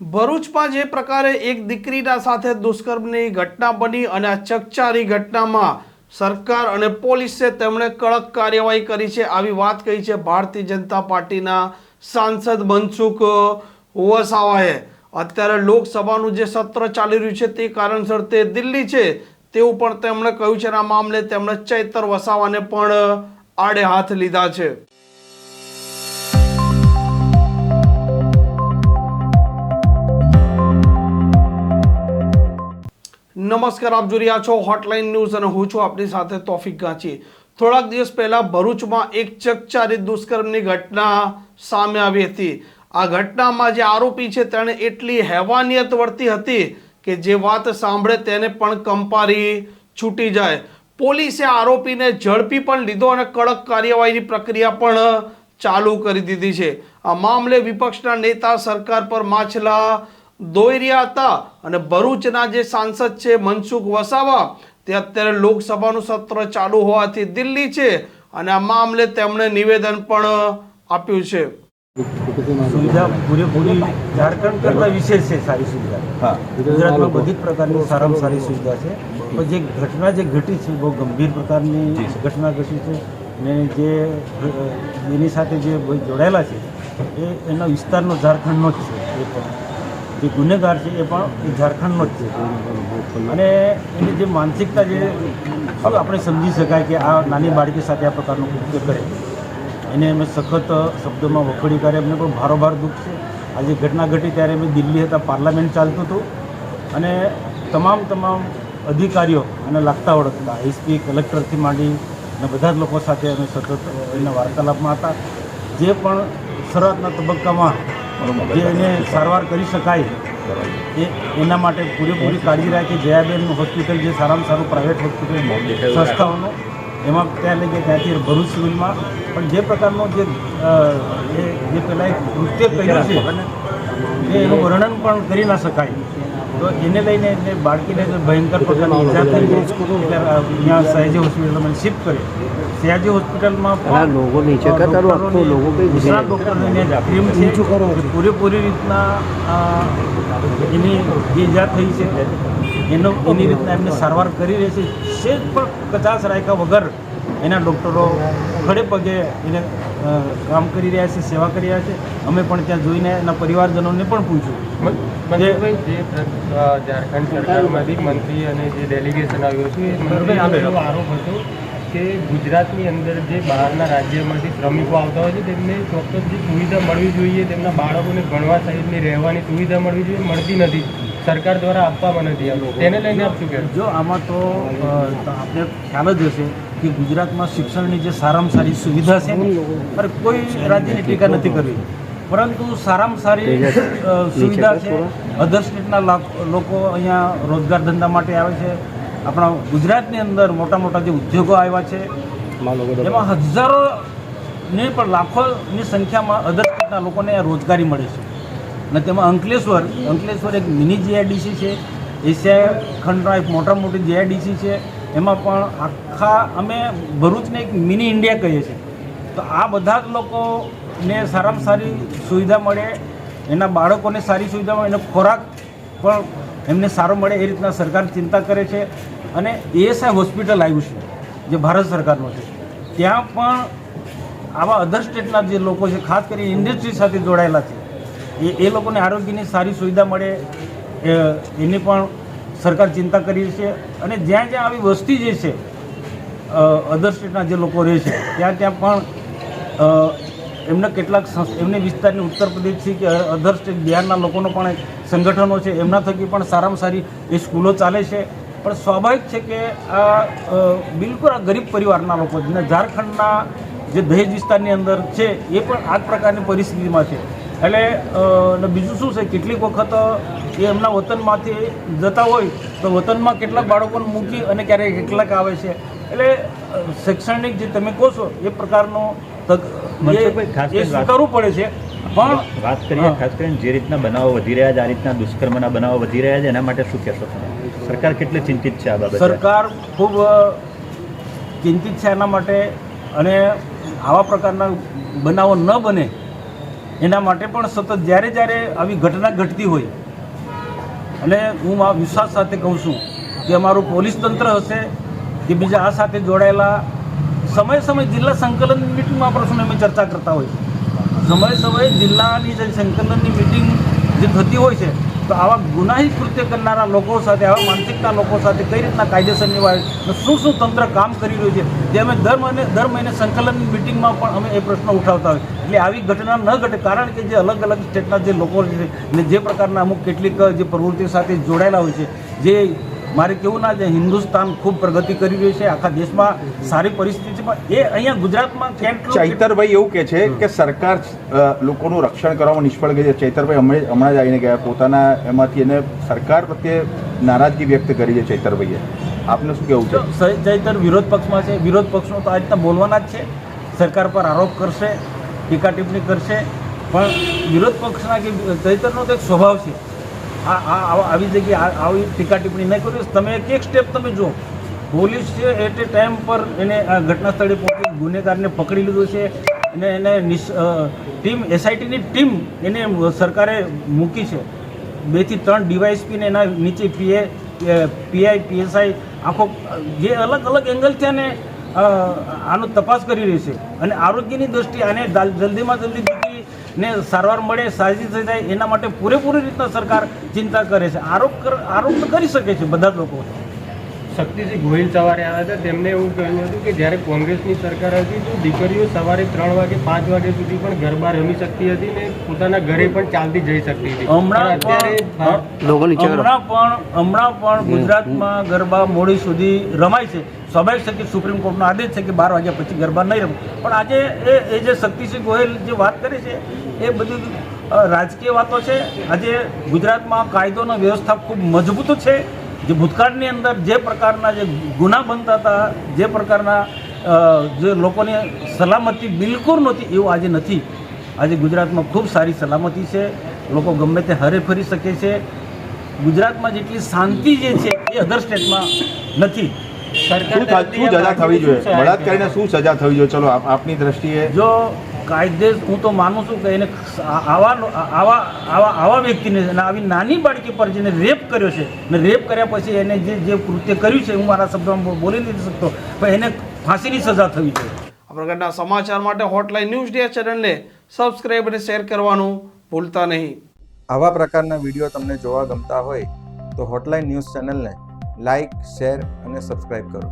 ભરૂચમાં જે પ્રકારે એક દીકરીના સાથે દુષ્કર્મની ઘટના બની અને આ ચકચારી ઘટનામાં સરકાર અને પોલીસે તેમણે કડક કાર્યવાહી કરી છે. આવી વાત કહી છે ભારતીય જનતા પાર્ટીના સાંસદ મનસુખ વસાવાએ અત્યારે લોકસભાનું જે સત્ર ચાલી રહ્યું છે તે કારણસર તે દિલ્હી છે તેવું પણ તેમણે કહ્યું છે આ મામલે તેમણે ચૈતર વસાવાને પણ આડે હાથ લીધા છે. નમસ્કાર, આપ જોઈ રહ્યા છો હોટલાઇન ન્યૂઝ અને હું છું આપની સાથે તોફિક ગાંચી થોડાક દિવસ પહેલાં ભરૂચમાં એક ચકચારી દુષ્કર્મની ઘટના સામે આવી હતી. આ ઘટનામાં જે આરોપી છે, તેણે એટલી હેવાનિયત વર્તી હતી કે જે વાત સાંભળે તેને પણ કંપારી છૂટી જાય. પોલીસે આરોપીને ઝડપી પણ લીધો અને કડક કાર્યવાહીની પ્રક્રિયા પણ ચાલુ કરી દીધી છે. આ મામલે વિપક્ષના નેતા સરકાર પર માછલા દોઈ રહ્યા હતા અને ભરૂચના જે સાંસદ છે મનસુખ વસાવા તે અત્યારે લોકસભાનું સત્ર ચાલુ હોવાથી દિલ્હી છે અને આ મામલે તેમણે નિવેદન પણ આપ્યું છે. સુવિધા પૂરેપૂરી ઝારખંડ કરતાં વિશેષ છે સારી સુવિધા. હા. ગુજરાતમાં બધી જ પ્રકારની સારામાં સારી સુવિધા છે. પણ જે ઘટના જે ઘટી છે બહુ ગંભીર પ્રકારની ઘટના ઘટી છે ને જે એની સાથે જે જોડાયેલા છે એ એના વિસ્તારનો ઝારખંડનો જ છે એ પણ. જે ગુનેગાર છે એ પણ ઝારખંડનો જ છે. અને એની જે માનસિકતા જે શું આપણે સમજી શકાય કે આ નાની બાળકી સાથે આ પ્રકારનું કૃત્ય કરે? એને અમે સખત શબ્દોમાં વખોડી કાઢી અમને પણ ભારોભાર દુઃખ છે. આજે ઘટના ઘટી ત્યારે અમે દિલ્હી હતા, પાર્લામેન્ટ ચાલતું હતું. અને તમામ તમામ અધિકારીઓ અને લાગતા ઓળખતા એસપી, કલેક્ટરથી માંડી અને બધા જ લોકો સાથે અમે સતત એના વાર્તાલાપમાં હતા. જે પણ શરૂઆતના તબક્કામાં જે એને સારવાર કરી શકાય એ એના માટે પૂરેપૂરી કાળજી રાખે. જયાબેન હોસ્પિટલ જે સારામાં સારું પ્રાઇવેટ હોસ્પિટલ સંસ્થાઓનો એમાં ત્યાં લઈ ગયા ત્યાંથી ભરૂચ સિવિલમાં. પણ જે પ્રકારનો જે એ જે પહેલાં એક કૃત્ય કર્યું છે એ એનું વર્ણન પણ કરી ના શકાય. તો એને લઈને એટલે બાળકીને ભયંકર પ્રકારની ઈજા થઈ એટલે અહીંયા સયાજી હોસ્પિટલમાં શિફ્ટ કરી સયાજી હોસ્પિટલમાં પણ લોકો નીચે કરતા કરો, આખો લોગો કઈ? ગુજરાત ડૉક્ટરને ટીમ છે કે પૂરેપૂરી રીતના એની જે ઈજા થઈ છે એનો એની રીતના એમને સારવાર કરી રહી છે. સેજ પણ કચાશ રાખ્યા વગર એના ડૉક્ટરો ખડે પગે એને કામ કરી રહ્યા છે સેવા કરી રહ્યા છે. અમે પણ ત્યાં જોઈને એના પરિવારજનોને પણ પૂછ્યું. જે ઝારખંડ સરકારમાંથી મંત્રી અને જે ડેલિગેશન આવ્યું છે આરોપ હતો. કે ગુજરાતની અંદર જે બહારના રાજ્યમાંથી શ્રમિકો આવતા હોય છે તેમને ચોક્કસ જે સુવિધા મળવી જોઈએ તેમના બાળકોને ભણવા સહિતની રહેવાની સુવિધા મળવી જોઈએ મળતી નથી. સરકાર દ્વારા આપવામાં નથી આવતું. તેને લઈને આપ શું કહેશો? જો આમાં તો આપણે ખ્યાલ જ હશે કે ગુજરાતમાં શિક્ષણની જે સારામાં સારી સુવિધા છે પર કોઈ રાજ્યની ટીકા નથી કરવી. પરંતુ સારામાં સારી સુવિધા છે અધર સ્ટેટના લોકો અહીંયા રોજગાર ધંધા માટે આવે છે. આપણા ગુજરાતની અંદર મોટા મોટા જે ઉદ્યોગો આવ્યા છે એમાં હજારો ને પણ લાખોની સંખ્યામાં અધર સ્ટેટના લોકોને રોજગારી મળે છે. અને તેમાં અંકલેશ્વર અંકલેશ્વર એક મિની જીઆઈડીસી છે એશિયા ખંડમાં એક મોટા મોટી જીઆઈડીસી છે એમાં પણ આખા અમે ભરૂચને એક મિની ઇન્ડિયા કહીએ છીએ. તો આ બધા જ લોકોને સારામાં સારી સુવિધા મળે એના બાળકોને સારી સુવિધા મળે એનો ખોરાક પણ એમને સારો મળે એ રીતના સરકાર ચિંતા કરે છે. અને એએસઆઈ હોસ્પિટલ આવ્યું છે, જે ભારત સરકારનું છે. ત્યાં પણ આવા અધર સ્ટેટના જે લોકો છે, ખાસ કરીને ઇન્ડસ્ટ્રી સાથે જોડાયેલા છે, એ એ લોકોને આરોગ્યની સારી સુવિધા મળે એની પણ સરકાર ચિંતા કરી છે. અને જ્યાં જ્યાં આવી વસ્તી જે છે અધર સ્ટેટના જે લોકો રહે છે, ત્યાં ત્યાં પણ એમના કેટલાક એમને વિસ્તારની ઉત્તર પ્રદેશથી કે અધર સ્ટેટ બિહારના લોકોનો પણ સંગઠનો છે, એમના થકી પણ સારામાં સારી એ સ્કૂલો ચાલે છે. પણ સ્વાભાવિક છે કે આ બિલકુલ આ ગરીબ પરિવારના લોકો છે. ઝારખંડના જે દહેજ વિસ્તારની અંદર છે એ પણ આ પ્રકારની પરિસ્થિતિમાં છે. એટલે બીજું શું છે કેટલીક વખત એ એમના વતનમાંથી જતા હોય તો વતનમાં કેટલાક બાળકોને મૂકી અને ક્યારેક કેટલાક આવે છે. એટલે શૈક્ષણિક જે તમે કહો છો એ પ્રકારનો તક એ સ્વીકારવું પડે છે. પણ વાત કરીએ ખાસ કરીને જે રીતના બનાવો વધી રહ્યા છે આ રીતના દુષ્કર્મના બનાવો વધી રહ્યા છે એના માટે શું કહેશો તમે? સરકાર કેટલી ચિંતિત છે આ બાબતે? સરકાર ખૂબ ચિંતિત છે એના માટે અને આવા પ્રકારના બનાવો ન બને એના માટે પણ સતત જ્યારે જ્યારે આવી ઘટના ઘટતી હોય. અને હું આ વિશ્વાસ સાથે કહું છું કે અમારું પોલીસ તંત્ર હશે કે બીજા આ સાથે જોડાયેલા સમય સમય જિલ્લા સંકલન મિટિંગમાં પ્રશ્નો અમે ચર્ચા કરતા હોય. સમય સમયે જિલ્લાની જે સંકલનની મિટિંગ જે થતી હોય છે, તો આવા ગુનાહિત કૃત્ય કરનારા લોકો સાથે, આવા માનસિકતા લોકો સાથે કઈ રીતના કાયદેસર નિવારે શું શું તંત્ર કામ કરી રહ્યું છે જે અમે દર મહિને દર મહિને સંકલન મિટિંગમાં પણ અમે એ પ્રશ્ન ઉઠાવતા હોય. એટલે આવી ઘટના ન ઘટે, કારણ કે જે અલગ અલગ સ્ટેટના જે લોકો છે ને જે પ્રકારના અમુક કેટલીક જે પ્રવૃત્તિઓ સાથે જોડાયેલા હોય છે, જે મારે કેવું ના છે હિન્દુસ્તાન ખૂબ પ્રગતિ કરી રહ્યું છે આખા દેશમાં સારી પરિસ્થિતિ પણ એ અહીંયા ગુજરાતમાં ચૈતરભાઈ એવું કે છે કે સરકાર લોકોનું રક્ષણ કરવામાં નિષ્ફળ ગઈ છે. ચૈતરભાઈ હમણાં હમણાં જ આવીને ગયા પોતાના એમાંથી એને સરકાર પ્રત્યે નારાજગી વ્યક્ત કરી છે ચૈતરભાઈએ. આપને શું કહેવું છે? ચૈતર વિરોધ પક્ષમાં છે. વિરોધ પક્ષનો તો આ રીતના બોલવાના જ છે. સરકાર પર આરોપ કરશે ટીકા ટિપ્પણી કરશે. પણ વિરોધ પક્ષના કે ચૈતરનો તો એક સ્વભાવ છે. આ આ આવી જગ્યાએ આવી ટીકા ટિપ્પણી નહીં કરી તમે એક સ્ટેપ તમે જુઓ. પોલીસ છે એટ એ ટાઈમ પર એને ઘટના સ્થળે પહોંચી ગુનેગારને પકડી લીધો છે અને એને ટીમ એસઆઈટીની ટીમ એને સરકારે મૂકી છે. બેથી ત્રણ ડીવાયસપીને એના નીચે પીએ પીઆઈ પીએસઆઈ આખો જે અલગ અલગ એંગલથી અ, આનો તપાસ કરી રહી છે. અને આરોગ્યની દ્રષ્ટિએ આને જલ્દીમાં જલ્દી દીકરીને સારવાર મળે સાજી થઈ જાય, એના માટે પૂરેપૂરી રીતના સરકાર ચિંતા કરે છે. આરોપ આરોપ કરી શકે છે બધા જ લોકો. શક્તિસિંહ ગોહિલ સવારે આવ્યા હતા. તેમણે એવું કહ્યું હતું કે જ્યારે કોંગ્રેસની સરકાર હતી તો દીકરીઓ સવારે ત્રણ વાગે પાંચ વાગે સુધી પણ ગરબા રમી શકતી હતી ને પોતાના ઘરે પણ ચાલતી જઈ શકતી હતી. હમણાં અત્યારે હમણાં પણ હમણાં પણ ગુજરાતમાં ગરબા મોડી સુધી રમાય છે. સ્વાભાવિક છે કે સુપ્રીમ કોર્ટનો આદેશ છે કે બાર વાગ્યા પછી ગરબા નહીં રમે. પણ આજે એ એ જે શક્તિસિંહ ગોહિલ જે વાત કરી છે એ બધી રાજકીય વાતો છે. આજે ગુજરાતમાં કાયદોનો વ્યવસ્થા ખૂબ મજબૂત છે. જે ભૂતકાળની અંદર જે પ્રકારના જે ગુના બનતા હતા જે પ્રકારના જે લોકોની સલામતી બિલકુલ નહોતી એવું આજે નથી. આજે ગુજરાતમાં ખૂબ સારી સલામતી છે. લોકો ગમે તે હરે ફરી શકે છે. ગુજરાતમાં જેટલી શાંતિ જે છે એ અધર સ્ટેટમાં નથી. સરકાર શું સજા થવી જોઈએ? શું બળાત્કારીને શું સજા થવી જોઈએ? ચલો આપની દ્રષ્ટિએ જો કાયદે હું તો માનું છું કે એને આવા આવા આવા આવા વ્યક્તિને અને આવી નાની બાળકી પર જેને રેપ કર્યો છે ને રેપ કર્યા પછી એને જે જે કૃત્ય કર્યું છે હું મારા શબ્દમાં બોલી નથી શકતો પણ એને ફાંસીની સજા થવી જોઈએ. આ પ્રકારના સમાચાર માટે હોટલાઇન ન્યૂઝ ડે ચેનલને સબસ્ક્રાઈબ અને શેર કરવાનું ભૂલતા નહીં. આવા પ્રકારના વીડિયો તમને જોવા ગમતા હોય તો હોટલાઇન ન્યૂઝ ચેનલને લાઇક શેર અને સબસ્ક્રાઈબ કરો.